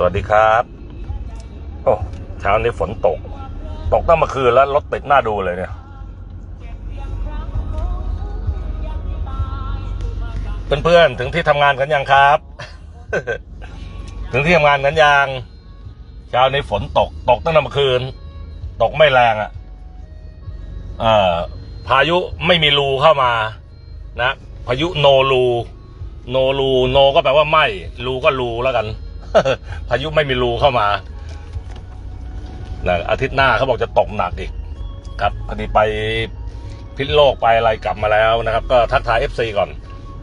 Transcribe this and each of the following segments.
สวัสดีครับ โอ้เช้านี้ฝนตก ตกตั้งเมื่อคืนแล้วรถติดหน้าดูเลยเนี่ย เพื่อนๆถึงที่ทำงานกันยังครับ ถึงที่ทำงานกันยังเช้านี้ฝนตก ตกตั้งแต่เมื่อคืน ตกไม่แรงอะ่ะเอ่อพายุไม่มีรูเข้ามา นะ พายุโนรู โนรู โนก็แปลว่าไม่ รูก็รูแล้วกัน พายุไม่มีรูเข้ามานะอาทิตย์หน้าเขาบอกจะตกหนักอีก ครับพอดีไปพิษโลกไปอะไรกลับมาแล้วนะครับ ก็ทักทายเอฟซีก่อน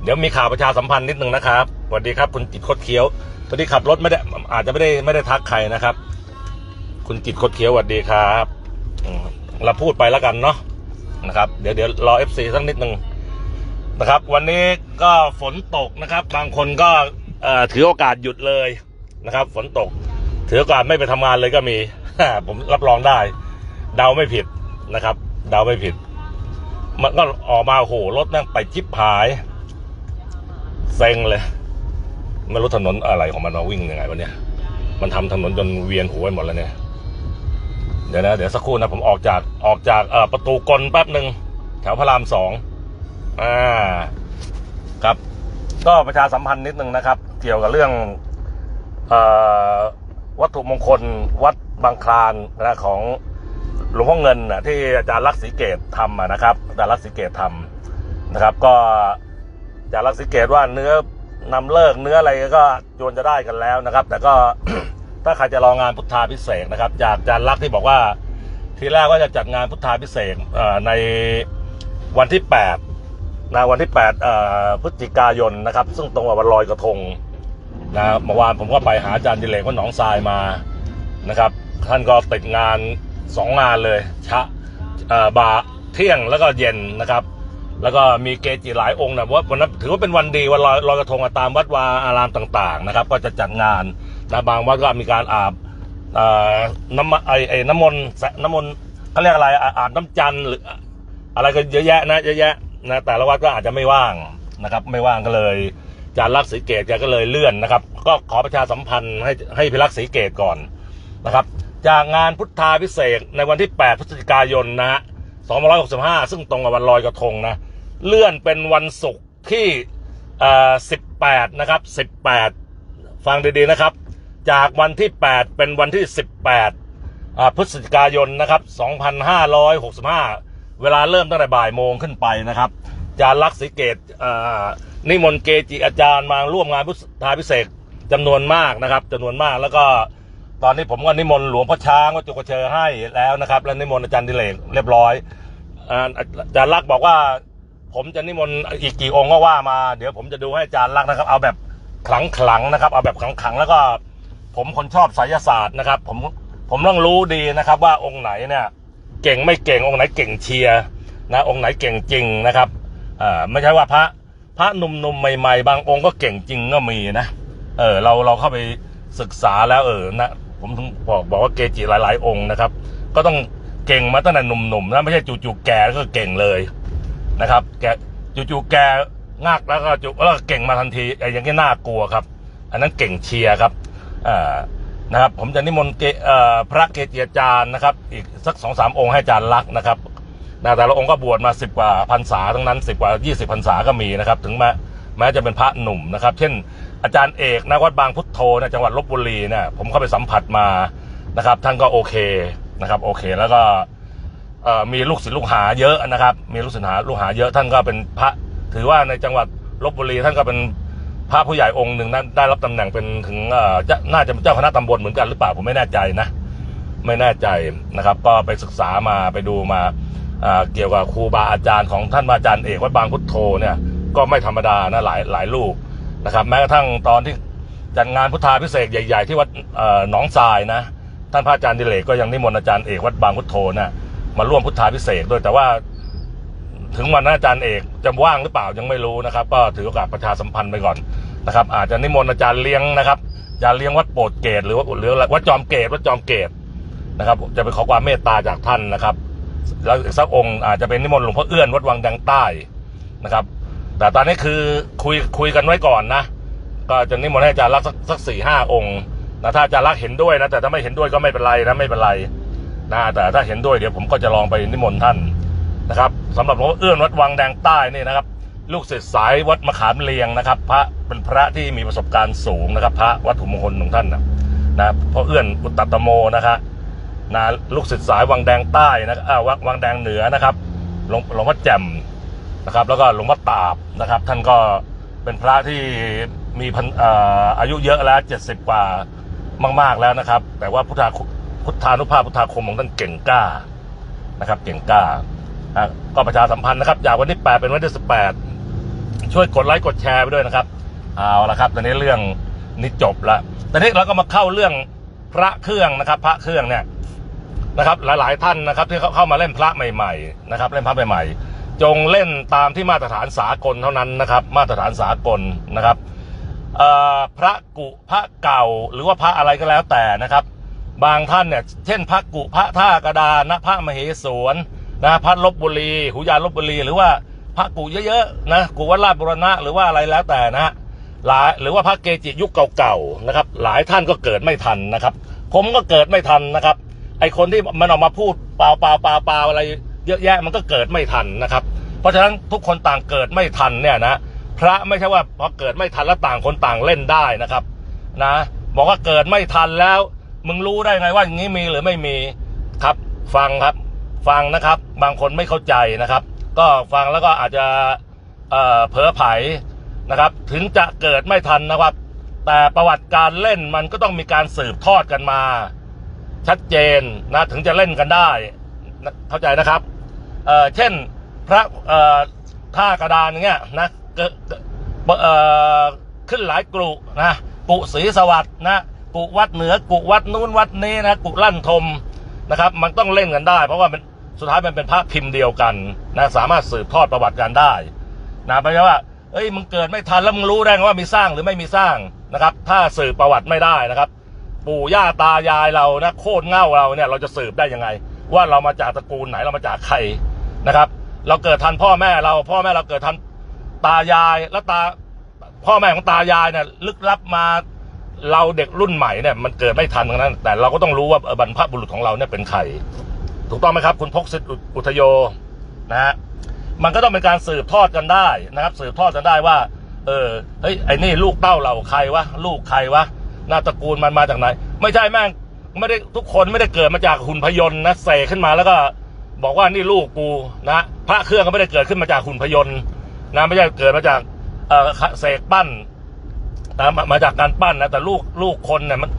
เดี๋ยวมีข่าวประชาสัมพันธ์นิดนึงนะครับสวัสดีครับ คุณจิตคดเคี้ยวตอนนี้ขับรถไม่ได้อาจจะไม่ได้ไม่ได้ทักใครนะครับ คุณจิตคดเคี้ยวสวัสดีครับเราพูดไปแล้วกันเนาะนะครับ เดี๋ยวเดี๋ยวรอเอฟซีสักนิดนึงนะครับ วันนี้ก็ฝนตกนะครับ บางคนก็ถือโอกาสหยุดเลย นะครับ ฝนตกถือโอกาสไม่ไปทำงานเลยก็มี ผมรับรองได้ เดาไม่ผิดนะครับ เดาไม่ผิด มันก็ออกมาโหรถนั่งไปจิบหายเซ็งเลยไม่รู้ถนนอะไรของมันมาวิ่งยังไงวะเนี่ย มันทำถนนจนเวียนหัวไปหมดแล้วเนี่ย เดี๋ยวนะ เดี๋ยวสักครู่นะ ผมออกจากออกจากประตูกลแป๊บหนึ่งแถวพระรามสองอ่าครับ ก็ประชาสัมพันธ์นิดนึงนะครับ เกี่ยวกับเรื่อง วัตถุมงคลวัดบางคลานนะของหลวงพ่อเงินนะที่อาจารย์ลักษีเกตทำนะครับอาจารย์ลักษีเกตทำนะครับ ก็อาจารย์ลักษีเกตว่าเนื้อนำเลิกเนื้ออะไรก็จวนจะได้กันแล้วนะครับ แต่ก็ถ้าใครจะรองงานพุทธาพิเศษนะครับ จากอาจารย์ลักษ์ที่บอกว่าทีแรกว่าจะจัดงานพุทธาพิเศษในวันที่8นะวันที่8เอ่อพฤศจิกายนนะครับ ซึ่งตรงกับวันลอยกระทง นะเมื่อวานผมก็ไปหาอาจารย์ดิเลกวัดหนองทรายมานะครับ ท่านก็ติดงานสองงานเลยชะเอ่อบ่าเที่ยงแล้วก็เย็นนะครับ แล้วก็มีเกจิหลายองค์นะว่าวันนั้นถือว่าเป็นวันดีวันลอยลอยกระทงตามวัดวาอารามต่างๆนะครับ ก็จะจัดงานนะบางวัดก็มีการอาบเอ่อน้ำไอไอน้ำมนต์น้ำมนต์เขาเรียกอะไรอาบน้ำจันทร์หรืออะไรก็เยอะแยะนะเยอะแยะนะแต่ละวัดก็อาจจะไม่ว่างนะครับ ไม่ว่างก็เลย จารย์ลักศรีเกตแกก็เลยเลื่อนนะครับ ก็ขอประชาสัมพันธ์ให้ให้พิรักษ์ศรีเกตก่อนนะครับ จากงานพุทธาพิเศษในวันที่ 8 พฤศจิกายนนะฮะ2565 ซึ่งตรงกับวันลอยกระทงนะ เลื่อนเป็นวันศุกร์ที่เอ่อ18 นะครับ 18 ฟังดีๆนะครับ จากวันที่ 8 เป็นวันที่ 18 พฤศจิกายนนะครับ 2565 เวลาเริ่มตั้งแต่บ่ายโมงขึ้นไปนะครับ จารย์ลักษณ์ศรีเกตนิมนต์เกจิอาจารย์มาร่วมงานพุทธาพิเศษกจำนวนมากนะครับจำนวนมากแล้วก็ตอนนี้ผมก็นิมนต์หลวงพ่อช้างวัดจุกเชอให้แล้วนะครับ และนิมนต์อาจารย์ดิเลกเรียบร้อยอาจารย์ลักษณ์บอกว่า ผมจะนิมนต์อีกกี่องค์ก็ว่ามา เดี๋ยวผมจะดูให้อาจารย์ลักษณ์นะครับ เอาแบบขลังขลังนะครับ เอาแบบขลังขลังแล้วก็ผมคนชอบไสยศาสตร์นะครับ ผมผมต้องรู้ดีนะครับ ว่าองค์ไหนเนี่ย เก่งไม่เก่งองค์ไหนเก่งเชียร์นะ องค์ไหนเก่งจริงนะครับ อ่าไม่ใช่ว่าพระพระหนุ่มๆใหม่ๆ บางองค์ก็เก่งจริงก็มีนะเออเราเราเข้าไปศึกษาแล้วเออนะผมถึงบอกบอกว่าเกจิหลาย ๆ องค์นะครับ ก็ต้องเก่งมาตั้งแต่หนุ่มๆนะไม่ใช่จู่ๆแก่ก็เก่งเลยนะครับ แกจู่ๆแกงากแล้วก็จู่แล้วก็เก่งมาทันทีไอ้อย่างนี้น่ากลัวครับ อันนั้นเก่งเชียร์ครับอ่านะครับ ผมจะนิมนต์เกเอ่อพระเกจิอาจารย์นะครับ อีกสักสองสามองค์ให้อาจารย์ลักษ์นะครับ นะแต่ละองค์ก็บวชมาสิบกว่าพรรษาทั้งนั้นสิบกว่ายี่สิบพรรษาก็มีนะครับ ถึงแม้แม้จะเป็นพระหนุ่มนะครับ เช่น อาจารย์เอกนะวัดบางพุทโธนะจังหวัดลบบุรีเนี่ยผมเข้าไปสัมผัสมานะครับ ท่านก็โอเคนะครับ โอเคแล้วก็มีลูกศิษย์ลูกหาเยอะนะครับ มีลูกศิษย์หาลูกหาเยอะท่านก็เป็นพระ ถือว่าในจังหวัดลบบุรีท่านก็เป็นพระผู้ใหญ่องค์หนึ่งนั้นได้รับตำแหน่งเป็นถึงจะน่าจะเป็นเจ้าคณะตำบลเหมือนกันหรือเปล่าผมไม่แน่ใจนะ ไม่แน่ใจนะครับ ก็ไปศึกษามาไปดูมา เกี่ยวกับครูบาอาจารย์ของท่านอาจารย์เอกวัดบางพุทโธเนี่ยก็ไม่ธรรมดานะหลายหลายลูกนะครับแม้กระทั่งตอนที่จัดงานพุทธาพิเศษใหญ่ ๆ ที่วัดเอ่อหนองทรายนะท่านพระอาจารย์ดิเลกก็ยังนิมนต์อาจารย์เอกวัดบางพุทโธนะมาร่วมพุทธาพิเศษด้วยแต่ว่าถึงวันนั้นอาจารย์เอกจะว่างหรือเปล่ายังไม่รู้นะครับ ก็ถือโอกาสประชาสัมพันธ์ไปก่อนนะครับ อาจจะนิมนต์อาจารย์เลี้ยงนะครับอาจารย์เลี้ยงวัดโปรดเกตหรือว่าหรือวัดจอมเกตวัดจอมเกตนะครับ จะไปขอความเมตตาจากท่านนะครับ แล้วสักองค์อาจจะเป็นนิมนต์หลวงพ่อเอื้อนวัดวังแดงใต้นะครับ แต่ตอนนี้คือคุยคุยกันไว้ก่อนนะ ก็จะนิมนต์ให้อาจารย์รักสักสักสี่ห้าองค์นะถ้าอาจารย์รักเห็นด้วยนะ แต่ถ้าไม่เห็นด้วยก็ไม่เป็นไรนะไม่เป็นไรนะแต่ถ้าเห็นด้วยเดี๋ยวผมก็จะลองไปนิมนต์ท่านนะครับสำหรับหลวงพ่อเอื้อนวัดวังแดงใต้นี่นะครับ ลูกศิษย์สายวัดมะขามเลียงนะครับ พระเป็นพระที่มีประสบการณ์สูงนะครับ พระวัตถุมงคลของท่านนะนะพ่อเอื้อนอุตตตโมนะครับ นะลูกศิษย์สายวังแดงใต้นะอ่าวังวังแดงเหนือนะครับหลวงหลวงพ่อแจ่มนะครับ แล้วก็หลวงพ่อตาบนะครับ ท่านก็เป็นพระที่มีพันเอ่ออายุเยอะแล้วเจ็ดสิบกว่ามาก ๆแล้วนะครับ แต่ว่าพุทธาพุทธานุภาพพุทธาคมของท่านเก่งกล้านะครับ เก่งกล้าก็ประชาสัมพันธ์นะครับจากวันที่8เป็นวันที่18 ช่วยกดไลค์กดแชร์ไปด้วยนะครับเอาละครับ ตอนนี้เรื่องนี้จบล้วตอนนี้เราก็มาเข้าเรื่องพระเครื่องนะครับ พระเครื่องเนี่ย นะครับหลาย ๆ ท่านนะครับที่เขาเข้ามาเล่นพระใหม่ ๆ นะครับ เล่นพระใหม่ ๆ จงเล่นตามที่มาตรฐานสากลเท่านั้นนะครับ มาตรฐานสากลนะครับพระกุพระเก่าหรือว่าพระอะไรก็แล้วแต่นะครับ บางท่านเนี่ยเช่นพระกุพระท่ากระดานพระมเหสวนนะพระลบบุรีหุยานลบบุรี หรือว่าพระกุเยอะๆนะกุวัดราชบุรณะหรือว่าอะไรแล้วแต่นะหลายหรือว่าพระเกจิยุคเก่าๆนะครับ หลายท่านก็เกิดไม่ทันนะครับ ผมก็เกิดไม่ทันนะครับ ไอคนที่มันออกมาพูดเปล่าเปล่าเปล่าเปล่าอะไร เยอะแยะมันก็เกิดไม่ทันนะครับ เพราะฉะนั้นทุกคนต่างเกิดไม่ทันเนี่ยนะพระไม่ใช่ว่าพอเกิดไม่ทันแล้วต่างคนต่างเล่นได้นะครับ นะ บอกว่าเกิดไม่ทันแล้ว มึงรู้ได้ไงว่าอย่างนี้มีหรือไม่มีครับ ฟังครับ ฟังนะครับ บางคนไม่เข้าใจนะครับ ก็ฟังแล้วก็อาจจะเอ่อเผลอไผนะครับ ถึงจะเกิดไม่ทันนะครับ แต่ประวัติการเล่นมันก็ต้องมีการสืบทอดกันมา ชัดเจนนะถึงจะเล่นกันได้นะเข้าใจนะครับเอ่อเช่นพระเอ่อท่ากระดานอย่างเงี้ยนะเกิดเอ่อขึ้นหลายกรุนะกุศรีสวัสดนะกุวัดเหนือกุวัดนู้นวัดนี้นะกุลั่นทมนะครับ มันต้องเล่นกันได้ เพราะว่ามันสุดท้ายมันเป็นพระพิมพ์เดียวกันนะสามารถสืบทอดประวัติกันได้นะไม่ใช่ว่าเอ้ยมึงเกิดไม่ทันแล้วมึงรู้ได้ไงว่ามีสร้างหรือไม่มีสร้างนะครับ ถ้าสืบประวัติไม่ได้นะครับ ปู่ย่าตายายเรานะโคตรเง่าเราเนี่ยเราจะสืบได้ยังไง ว่าเรามาจากตระกูลไหนเรามาจากใครนะครับ เราเกิดทันพ่อแม่เราพ่อแม่เราเกิดทันตายายแล้วตาพ่อแม่ของตายายเนี่ยลึกลับมาเราเด็กรุ่นใหม่เนี่ยมันเกิดไม่ทันทั้งนั้น แต่เราก็ต้องรู้ว่าบรรพบุรุษของเราเนี่ยเป็นใครถูกต้องไหมครับ คุณพกสิทธิ์อุทโยนะฮะมันก็ต้องเป็นการสืบทอดกันได้นะครับ สืบทอดกันได้ว่า เออเฮ้ยไอ้นี่ลูกเต้าเราใครวะลูกใครวะ หน้าตระกูลมันมาจากไหน ไม่ใช่แม่งไม่ได้ทุกคนไม่ได้เกิดมาจากหุ่นพยนต์นะเสกขึ้นมาแล้วก็บอกว่านี่ลูกกูนะพระเครื่องก็ไม่ได้เกิดขึ้นมาจากหุ่นพยนต์นะไม่ใช่เกิดมาจากเอ่อเสกปั้นนะมามาจากการปั้นนะแต่ลูกลูกคนเนี่ยมัน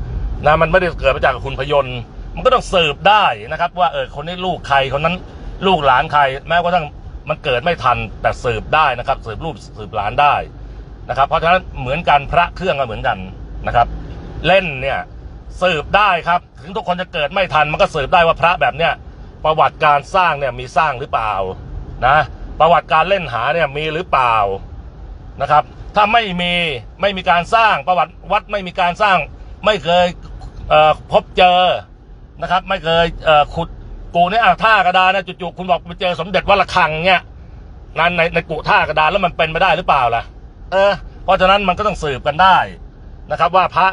นะมันไม่ได้เกิดมาจากหุ่นพยนต์มันก็ต้องสืบได้นะครับ ว่าเออคนนี้ลูกใครคนนั้นลูกหลานใคร แม้กระทั่งมันเกิดไม่ทันแต่สืบได้นะครับ สืบรูปสืบหลานได้นะครับ เพราะฉะนั้นเหมือนกันพระเครื่องก็เหมือนกันนะครับ เล่นเนี่ยสืบได้ครับ ถึงทุกคนจะเกิดไม่ทันมันก็สืบได้ว่าพระแบบเนี้ยประวัติการสร้างเนี่ยมีสร้างหรือเปล่านะประวัติการเล่นหาเนี่ยมีหรือเปล่านะครับ ถ้าไม่มีไม่มีการสร้างประวัติวัดไม่มีการสร้าง ไม่เคยเพบเจอนะครับ ไม่เคยเขุดกูเนี่ยอะท่ากระดานนะจู่ๆคุณบอกไปเจอสมเด็จวัดระฆังเนี่ยนั้นในในกูท่ากระดานแล้วมันเป็นไปได้หรือเปล่าล่ะ เออ เพราะฉะนั้นมันก็ต้องสืบกันได้นะครับ ว่าพระ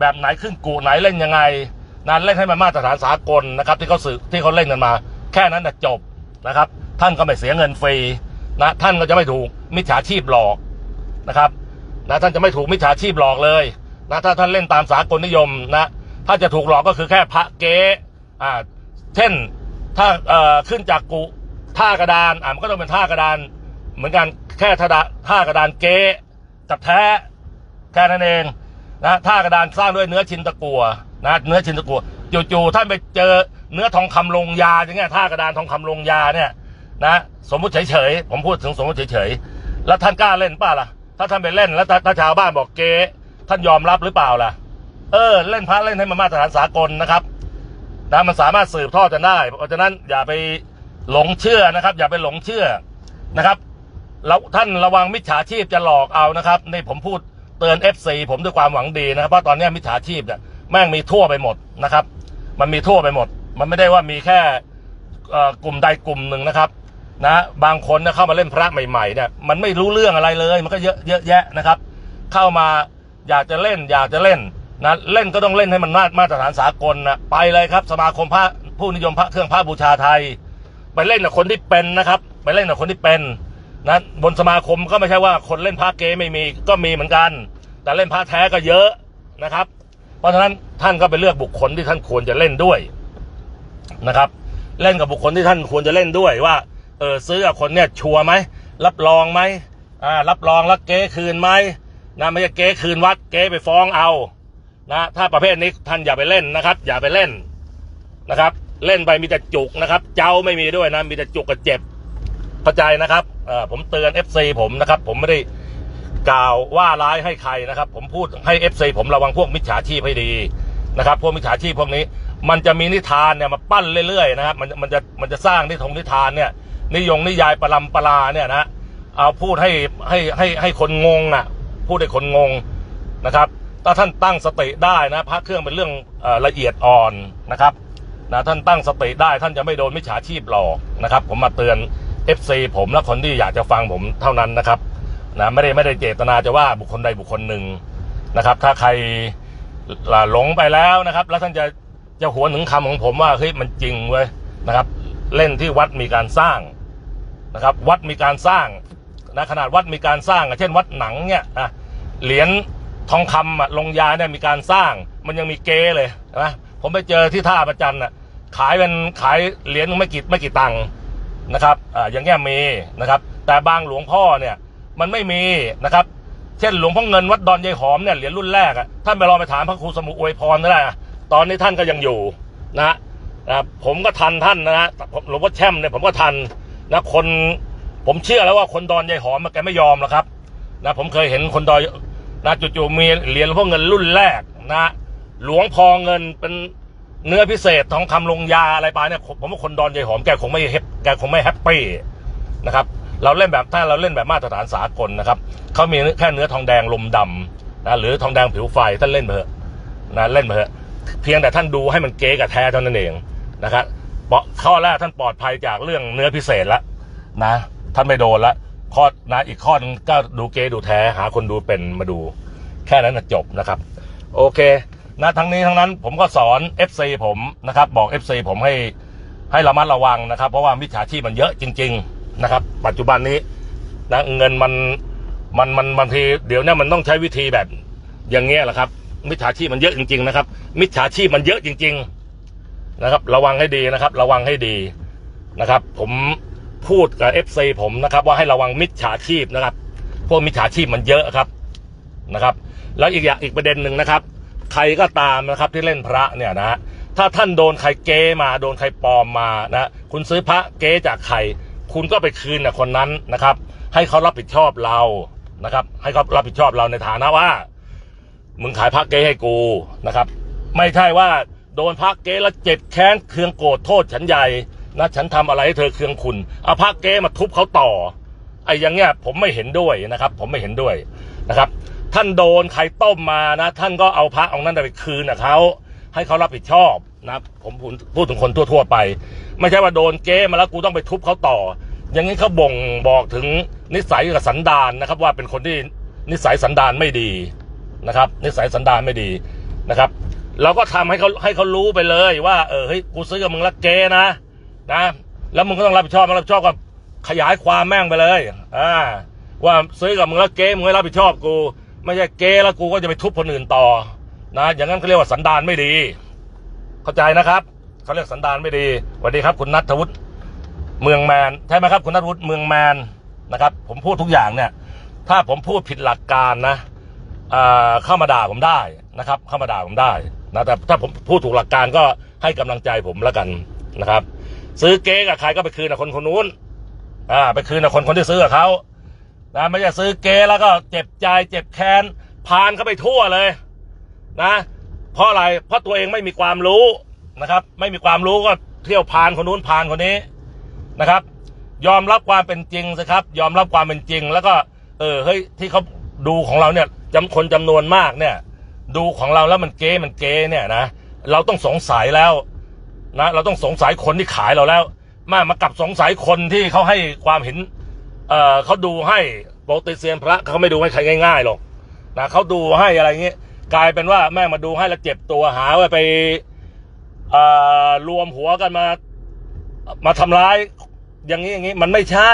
แบบไหนขึ้นกูไหนเล่นยังไงนั้นเล่นให้มันมาตรฐานสากลนะครับ ที่เขาสืบที่เขาเล่นกันมา แค่นั้นนะจบนะครับ ท่านก็ไม่เสียเงินฟรีนะท่านก็จะไม่ถูกมิจฉาชีพหลอกนะครับนะท่านจะไม่ถูกมิจฉาชีพหลอกเลยนะถ้าท่านเล่นตามสากลนิยมนะถ้าจะถูกหลอกก็คือแค่พระเก๊อ่าเช่นถ้าเอ่อขึ้นจากกุท่ากระดานอ่ามันก็ต้องเป็นท่ากระดาน เหมือนกันแค่ท่าดาท่ากระดานเก๊กับแท้แค่นั้นเอง นะท่ากระดานสร้างด้วยเนื้อชินตะกัวนะเนื้อชินตะกัวจู่ๆท่านไปเจอเนื้อทองคำลงยาอย่างเงี้ยท่ากระดานทองคำลงยาเนี่ยนะสมมุติเฉยๆผมพูดถึงสมมุติเฉยๆแล้วท่านกล้าเล่นป่ะล่ะถ้าท่านไปเล่นแล้วถ้าชาวบ้านบอกเก๊ท่านยอมรับหรือเปล่าล่ะ เออ เล่นพระเล่นให้มันมาตรฐานสากลนะครับนะมันสามารถสืบทอดกันได้ เพราะฉะนั้นอย่าไปหลงเชื่อนะครับ อย่าไปหลงเชื่อนะครับเราท่านระวังมิจฉาชีพจะหลอกเอานะครับนี่ผมพูด ตือน FC ผมด้วยความหวังดีนะครับเพราะตอนนี้มิจฉาชีพเนี่ยแม่งมีทั่วไปหมดนะครับ มันมีทั่วไปหมด มันไม่ได้ว่ามีแค่กลุ่มใดกลุ่มหนึ่งนะครับนะบางคนเนี่ยเข้ามาเล่นพระใหม่ๆเนี่ยมันไม่รู้เรื่องอะไรเลย มันก็เยอะเยอะแยะนะครับ เข้ามาอยากจะเล่น อยากจะเล่นนะเล่นก็ต้องเล่นให้มันมามาตรฐานสากลนะไปเลยครับ สมาคมพระผู้นิยมพระเครื่องพระบูชาไทย ไปเล่นกับคนที่เป็นนะครับ ไปเล่นกับคนที่เป็น นะบนสมาคมก็ไม่ใช่ว่าคนเล่นพระเกไม่มีก็มีเหมือนกัน แต่เล่นพระแท้ก็เยอะนะครับ เพราะฉะนั้นท่านก็ไปเลือกบุคคลที่ท่านควรจะเล่นด้วยนะครับ เล่นกับบุคคลที่ท่านควรจะเล่นด้วยว่าเออซื้อกับคนเนี่ยชัวร์ไหมรับรองไหมอ่ารับรองแล้วเก๊คืนไหมนะไม่ใช่เก๊คืนวัดเก๊ไปฟ้องเอานะถ้าประเภทนี้ท่านอย่าไปเล่นนะครับ อย่าไปเล่นนะครับ เล่นไปมีแต่จุกนะครับ เจ้าไม่มีด้วยนะมีแต่จุกกับเจ็บ เข้าใจนะครับเออผมเตือน FC ผมนะครับ ผมไม่ได้กล่าวว่าร้ายให้ใครนะครับ ผมพูดให้ FC ผมระวังพวกมิจฉาชีพให้ดีนะครับ พวกมิจฉาชีพพวกนี้ มันจะมีนิทานเนี่ยมาปั้นเรื่อยๆนะครับมันมันจะมันจะสร้างนิทงนิทานเนี่ย นิยงนิยายประลำปราเนี่ยนะเอาพูดให้ให้ให้ให้คนงงอะ พูดให้คนงงนะครับ ถ้าท่านตั้งสติได้นะพระเครื่องเป็นเรื่องอละเอียดอ่อนนะครับนะท่านตั้งสติได้ท่านจะไม่โดนมิจฉาชีพหลอกนะครับ ผมมาเตือน FC ผมและคนที่อยากจะฟังผมเท่านั้นนะครับนะไม่ได้ไม่ได้เจตนาจะว่าบุคคลใดบุคคลหนึ่งนะครับ ถ้าใครหลงไปแล้วนะครับ แล้วท่านจะจะหัวหนถึงคำของผมว่าเฮ้ยมันจริงเว้ยนะครับ เล่นที่วัดมีการสร้างนะครับ วัดมีการสร้างนะขนาดวัดมีการสร้างเช่นวัดหนังเนี่ยอะเหรียญทองคำลงยาเนี่ยมีการสร้าง มันยังมีเกเลยนะผมไปเจอที่ท่าประจันอะขายเป็นขายเหรียญไม่กี่ไม่กี่ตังค์ นะครับอ่าอย่างเงี้ยมีนะครับ แต่บางหลวงพ่อเนี่ยมันไม่มีนะครับ เช่นหลวงพ่อเงินวัดดอนยายหอมเนี่ยเหรียญรุ่นแรกอะท่านไปลองไปถามพระครูสมุอวยพรก็ได้ตอนนี้ท่านก็ยังอยู่นะนะครับผมก็ทันท่านนะฮะหลวงพ่อแช่มเนี่ยผมก็ทันนะคนผมเชื่อแล้วว่าคนดอนยายหอมอะแกไม่ยอมหรอกครับนะผมเคยเห็นคนดอยนะจู่ๆมีเหรียญหลวงพ่อเงินรุ่นแรกนะหลวงพอเงินเป็น เนื้อพิเศษทองคำลงยาอะไรไปเนี่ยผมว่าคนดอนยายหอมแกคงไม่เฮปแกคงไม่แฮปปี้นะครับ เราเล่นแบบถ้าเราเล่นแบบมาตรฐานสากลนะครับเขามีแค่เนื้อทองแดงลมดำนะหรือทองแดงผิวไฟท่านเล่นเถอะนะเล่นเถอะเพียงแต่ท่านดูให้มันเก๋กับแท้เท่านั้นเองนะครับเข้อแรกท่านปลอดภัยจากเรื่องเนื้อพิเศษแล้วนะท่านไม่โดนละข้อนะอีกข้อนึงก็ดูเก๋ดูแท้หาคนดูเป็นมาดู แค่นั้นจบนะครับ โอเค นะทั้งนี้ทั้งนั้นผมก็สอน FC ผมนะครับ บอก FC ผมให้ให้ระมัดระวังนะครับ เพราะว่ามิจฉาชีพมันเยอะจริง ๆนะครับ ปัจจุบันนี้นะเงินมันมันมันบางทีเดี๋ยวนี้มันต้องใช้วิธีแบบอย่างเงี้ยแหละครับ มิจฉาชีพมันเยอะจริง ๆ นะครับ มิจฉาชีพมันเยอะจริง ๆนะครับ ระวังให้ดีนะครับ ระวังให้ดีนะครับ ผมพูดกับ FC ผมนะครับ ว่าให้ระวังมิจฉาชีพนะครับ พวกมิจฉาชีพมันเยอะครับนะครับ แล้วอีกอย่างอีกประเด็นหนึ่งนะครับ ใครก็ตามนะครับที่เล่นพระเนี่ยนะถ้าท่านโดนใครเก้มาโดนใครปลอมมานะคุณซื้อพระเก้จากใคร คุณก็ไปคืนกับคนนั้นนะครับ ให้เขารับผิดชอบเรานะครับ ให้เขารับผิดชอบเราในฐานะว่า มึงขายพระเก้ให้กูนะครับ ไม่ใช่ว่าโดนพระเก้แล้วเจ็บแค้นเคืองโกรธโทษฉันใหญ่นะฉันทำอะไรให้เธอเคืองคุณเอาพระเก้มาทุบเขาต่อไอ้อย่างเงี้ยผมไม่เห็นด้วยนะครับ ผมไม่เห็นด้วยนะครับ ท่านโดนใครต้มมานะ ท่านก็เอาพระองค์นั้นไปคืนกับเขาให้เขารับผิดชอบนะผมพูดถึงคนทั่ว ๆ ไป ไม่ใช่ว่าโดนเก้มาแล้วกูต้องไปทุบเขาต่อ อย่างนี้เขาบ่งบอกถึงนิสัยกับสันดานนะครับ ว่าเป็นคนที่นิสัยสันดานไม่ดีนะครับ นิสัยสันดานไม่ดีนะครับเราก็ทำให้เขาให้เขารู้ไปเลยว่าเออเฮ้ยกูซื้อกับมึงแล้วเก้นะนะ แล้วมึงก็ต้องรับผิดชอบรับผิดชอบกับขยายความแม่งไปเลยอ่าว่าซื้อกับมึงแล้วเก้มึงไม่รับผิดชอบกู ไม่ใช่เก้แล้วกูก็จะไปทุบคนอื่นต่อ นะ อย่างนั้นเขาเรียกว่าสันดานไม่ดี เข้าใจนะครับเขาเรียกสันดานไม่ดีสวัสดีครับ คุณนัทวุฒิเมืองแมนใช่ไหมครับ คุณนัทวุฒิเมืองแมนนะครับ ผมพูดทุกอย่างเนี่ย ถ้าผมพูดผิดหลักการนะเข้ามาด่าผมได้นะครับ เข้ามาด่าผมได้นะแต่ถ้าผมพูดถูกหลักการก็ให้กำลังใจผมแล้วกันนะครับ ซื้อเก๊กับใครก็ไปคืนกับคนคนนู้นอ่าไปคืนกับคนคนที่ซื้อกับเขา นะไม่ใช่ซื้อเกแล้วก็เจ็บใจเจ็บแค้นพานเข้าไปทั่วเลยนะเพราะอะไรเพราะตัวเองไม่มีความรู้นะครับ ไม่มีความรู้ก็เที่ยวพานคนนู้นพานคนนี้นะครับ ยอมรับความเป็นจริงสิครับ ยอมรับความเป็นจริง แล้วก็เออเฮ้ยที่เขาดูของเราเนี่ยจำคนจำนวนมากเนี่ย ดูของเราแล้วมันเก๊มันเก๊เนี่ยนะเราต้องสงสัยแล้วนะเราต้องสงสัยคนที่ขายเราแล้วมามากลับสงสัยคนที่เขาให้ความเห็น เอ่อเขาดูให้ปกติเซียนพระเขาไม่ดูให้ใครง่ายๆหรอกนะเขาดูให้อะไรเงี้ยกลายเป็นว่าแม่งมาดูให้แล้วเจ็บตัวหาว่าไปเอ่อรวมหัวกันมา มาทำร้าย อย่างนี้อย่างนี้มันไม่ใช่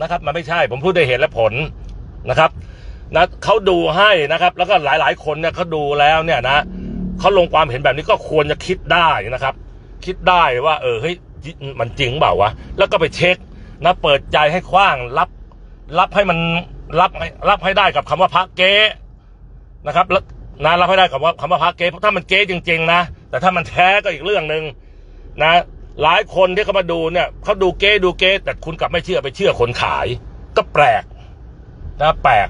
นะครับ มันไม่ใช่ผมพูดได้เหตุและผลนะครับนะเขาดูให้นะครับ แล้วก็หลาย ๆ คนเนี่ยเขาดูแล้วเนี่ยนะเขาลงความเห็นแบบนี้ก็ควรจะคิดได้นะครับ คิดได้ว่า เออเฮ้ยมันจริงเปล่าวะแล้วก็ไปเช็คนะเปิดใจให้กว้างรับ รับให้มันรับให้รับให้ได้กับคำว่าพระเก๊นะครับแล้วนะรับให้ได้กับว่าคำว่าพระเก๊เพราะถ้ามันเก๊จริง ๆ นะแต่ถ้ามันแท้ก็อีกเรื่องหนึ่งนะหลายคนที่เขามาดูเนี่ยเขาดูเก๊ดูเก๊แต่คุณกลับไม่เชื่อไปเชื่อคนขาย ก็แปลกนะแปลก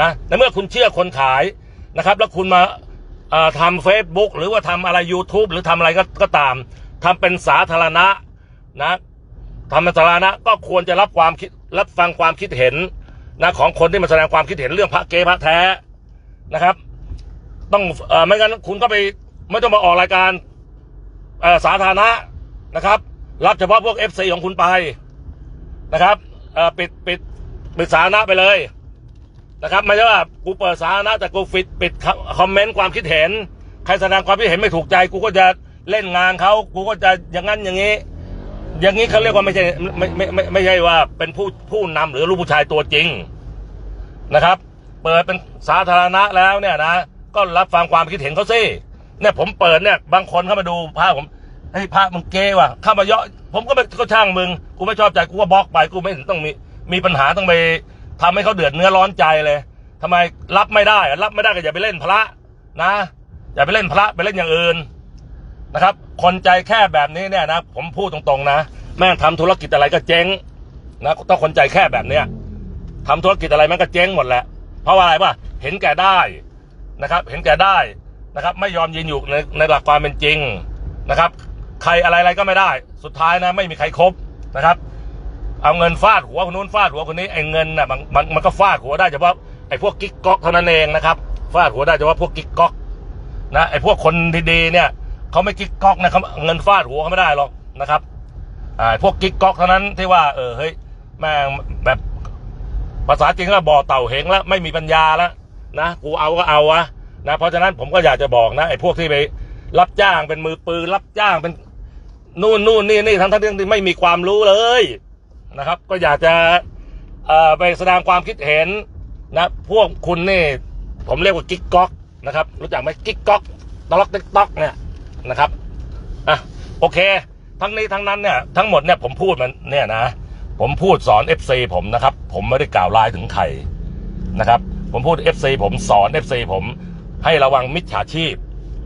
นะในเมื่อคุณเชื่อคนขายนะครับ แล้วคุณมาทำเฟซบุ๊กหรือว่าทำอะไร YouTube หรือทำอะไรก็ก็ตามทำเป็นสาธารณะนะ ทำเป็นสาธารณะก็ควรจะรับความคิดรับฟังความคิดเห็นนะของคนที่มาแสดงความคิดเห็นเรื่องพระเกพระแท้นะครับ ต้องเอ่อไม่งั้นคุณก็ไปไม่ต้องมาออกรายการเอ่อสาธารณะนะครับ รับเฉพาะพวก FC ของคุณไปนะครับเอ่อปิดปิดปิดสาธารณะไปเลยนะครับไม่ใช่ว่ากูเปิดสาธารณะแต่กูปิดปิดคอมเมนต์ความคิดเห็น ใครแสดงความคิดเห็นไม่ถูกใจกูก็จะเล่นงานเขากูก็จะอย่างนั้นอย่างนี้ อย่างนี้เขาเรียกว่าไม่ใช่ไม่ไม่ไม่ไม่ใช่ว่าเป็นผู้ผู้นำหรือลูกผู้ชายตัวจริงนะครับ เปิดเป็นสาธารณะแล้วเนี่ยนะก็รับฟังความคิดเห็นเขาสิเนี่ยผมเปิดเนี่ยบางคนเข้ามาดูภาพผมเฮ้ยภาพมึงเก้ว่ะเข้ามาเยอะผมก็ไม่ก็ช่างมึงกูไม่ชอบใจกูก็บล็อกไปกูไม่ต้องมีมีปัญหาต้องไปทำให้เขาเดือดเนื้อร้อนใจเลยทำไมรับไม่ได้ รับไม่ได้ก็อย่าไปเล่นพระนะ อย่าไปเล่นพระไปเล่นอย่างอื่น นะครับ คนใจแค่แบบนี้เนี่ยนะผมพูดตรงๆนะ แม่งทำธุรกิจอะไรก็เจ๊งนะต้องคนใจแค่แบบเนี้ยทำธุรกิจอะไรมันก็เจ๊งหมดแหละ เพราะว่าอะไรป่ะเห็นแก่ได้นะครับ เห็นแก่ได้นะครับ ไม่ยอมยืนอยู่ในในหลักความเป็นจริงนะครับ ใครอะไรอะไรก็ไม่ได้ สุดท้ายนะไม่มีใครครบนะครับ เอาเงินฟาดหัวคนนู้นฟาดหัวคนนี้ไอ้เงินน่ะมันมันมันก็ฟาดหัวได้เฉพาะไอ้พวกกิ๊กก๊อกเท่านั้นเองนะครับ ฟาดหัวได้เฉพาะพวกกิ๊กก๊อกนะไอ้พวกคนดีๆเนี่ย เขาไม่กิ๊กก๊อกนะเขาเงินฟาดหัวเขาไม่ได้หรอกนะครับอ่าไอ้พวกกิ๊กก๊อกเท่านั้นที่ว่าเออเฮ้ยแม่งแบบภาษาจริงก็บ่อเต่าเหงแล้วไม่มีปัญญาแล้วนะกูเอาก็เอาวะนะเพราะฉะนั้นผมก็อยากจะบอกนะไอ้พวกที่ไปรับจ้างเป็นมือปืนรับจ้างเป็นนู่นนู่นนี่นี่ทั้งทั้งที่ไม่มีความรู้เลยนะครับ ก็อยากจะเอ่อไปแสดงความคิดเห็นนะพวกคุณนี่ ผมเรียกว่ากิ๊กก๊อกนะครับ รู้จักไหมกิ๊กก๊อกตล็อกติ๊กต๊อกเนี่ย นะครับอะโอเค ทั้งนี้ทั้งนั้นเนี่ยทั้งหมดเนี่ยผมพูดมันเนี่ยนะ ผมพูดสอน FC ผมนะครับ ผมไม่ได้กล่าวร้ายถึงใครนะครับ ผมพูด FC ผมสอน FC ผมให้ระวังมิจฉาชีพ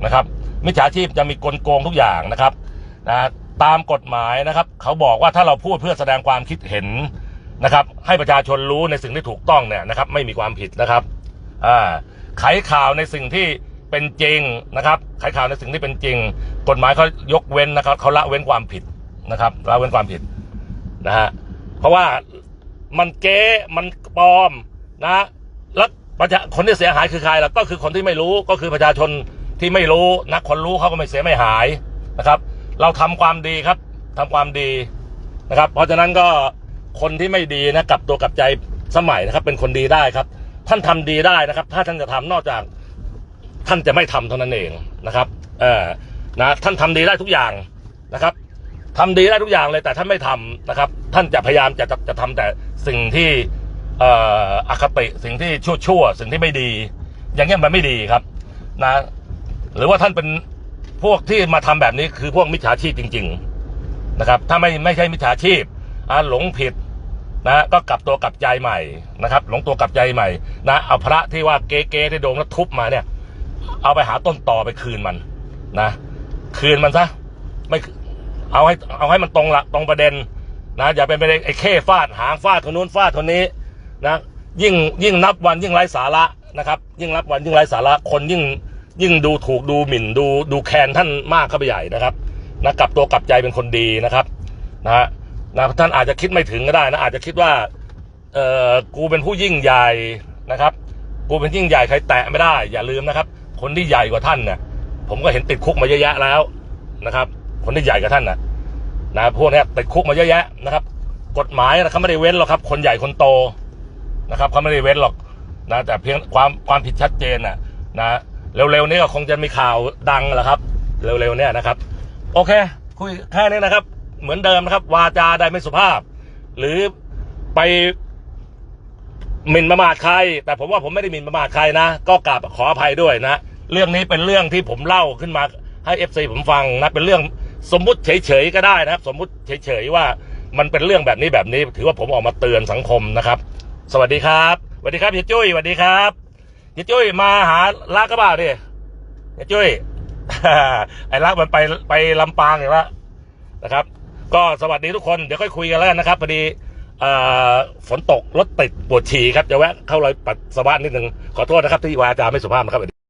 นะครับ มิจฉาชีพจะมีกลโกงทุกอย่างนะครับนะตามกฎหมายนะครับ เขาบอกว่าถ้าเราพูดเพื่อแสดงความคิดเห็นนะครับ ให้ประชาชนรู้ในสิ่งที่ถูกต้องเนี่ยนะครับ ไม่มีความผิดนะครับอ่าไขข่าวในสิ่งที่ เป็นจริงนะครับไขข่าวในสิ่งที่เป็นจริง กฎหมายเขายกเว้นนะครับเขาละเว้นความผิดนะครับละเว้นความผิดนะฮะเพราะว่ามันเก๊มันปลอมนะแล้วประชาคนที่เสียหายคือใครล่ะก็คือคนที่ไม่รู้ก็คือประชาชนที่ไม่รู้นะคนรู้เขาก็ไม่เสียไม่หายนะครับ เราทำความดีครับทำความดีนะครับ เพราะฉะนั้นก็คนที่ไม่ดีนะกลับตัวกลับใจสมัยนะครับ เป็นคนดีได้ครับ ท่านทำดีได้นะครับ ถ้าท่านจะทำนอกจาก ท่านจะไม่ทำเท่านั้นเองนะครับ เออนะท่านทำดีได้ทุกอย่างนะครับทำดีได้ทุกอย่างเลยแต่ท่านไม่ทำนะครับ ท่านจะพยายามจะจะจะทำแต่สิ่งที่เอ่ออคติสิ่งที่ชั่วชั่วสิ่งที่ไม่ดี อย่างเงี้ยมันไม่ดีครับนะหรือว่าท่านเป็นพวกที่มาทำแบบนี้คือพวกมิจฉาชีพจริง ๆนะครับ ถ้าไม่ไม่ใช่มิจฉาชีพอ่าหลงผิดนะก็กลับตัวกลับใจใหม่นะครับ หลงตัวกลับใจใหม่นะเอาพระที่ว่าเก๊ๆที่โดนแล้วทุบมาเนี่ย เอาไปหาต้นต่อไปคืนมันนะ คืนมันซะไม่เอาให้เอาให้มันตรงละตรงประเด็นนะอย่าเป็นไปไอ้เข้ฟาดหางฟาดคนนู้นฟาดคนนี้นะยิ่งยิ่งนับวันยิ่งไร้สาระนะครับ ยิ่งนับวันยิ่งไร้สาระคนยิ่งยิ่งดูถูกดูหมิ่นดูดูแคนท่านมากเข้าไปใหญ่นะครับนะกลับตัวกลับใจเป็นคนดีนะครับนะนะท่านอาจจะคิดไม่ถึงก็ได้นะอาจจะคิดว่าเออกูเป็นผู้ยิ่งใหญ่นะครับ กูเป็นยิ่งใหญ่ใครแตะไม่ได้ อย่าลืมนะครับ คนที่ใหญ่กว่าท่านนี่ยผมก็เห็นติดคุกมาเยอะแยะแล้วนะครับ คนที่ใหญ่กว่าท่านนะนะพวกนี้ติดคุกมาเยอะแยะนะครับ กฎหมายนะเขาไม่ได้เว้นหรอกครับ คนใหญ่คนโตนะครับเขาไม่ได้เว้นหรอกนะแต่เพียงความความผิดชัดเจนน่ะนะเร็วๆนี้ก็คงจะมีข่าวดังแหละครับ เร็วๆนี่ยนะครับ โอเค คุยแค่นี้นะครับ เหมือนเดิมนะครับ วาจาใดไม่สุภาพ หรือไปหมิ่นประมาทใคร แต่ผมว่าผมไม่ได้หมิ่นประมาทใครนะ ก็กราบขออภัยด้วยนะ เรื่องนี้เป็นเรื่องที่ผมเล่าขึ้นมาให้เอฟซีผมฟังนะเป็นเรื่องสมมุติเฉยๆก็ได้นะครับ สมมุติเฉยๆว่ามันเป็นเรื่องแบบนี้แบบนี้ ถือว่าผมออกมาเตือนสังคมนะครับ สวัสดีครับสวัสดีครับเฮียจุ้ยสวัสดีครับเฮียจุ้ยมาหาลักก็บ่าดิเฮียจุ้ยไอ้ลักมันไปไปลำปางอย่างละนะครับ ก็สวัสดีทุกคนเดี๋ยวค่อยคุยกันแล้วกันนะครับพอดีฝนตกรถติดปวดฉี่ครับจะแวะเข้ารอยปัสสาวะนิดนึงขอโทษนะครับที่วาจาไม่สุภาพนะครับ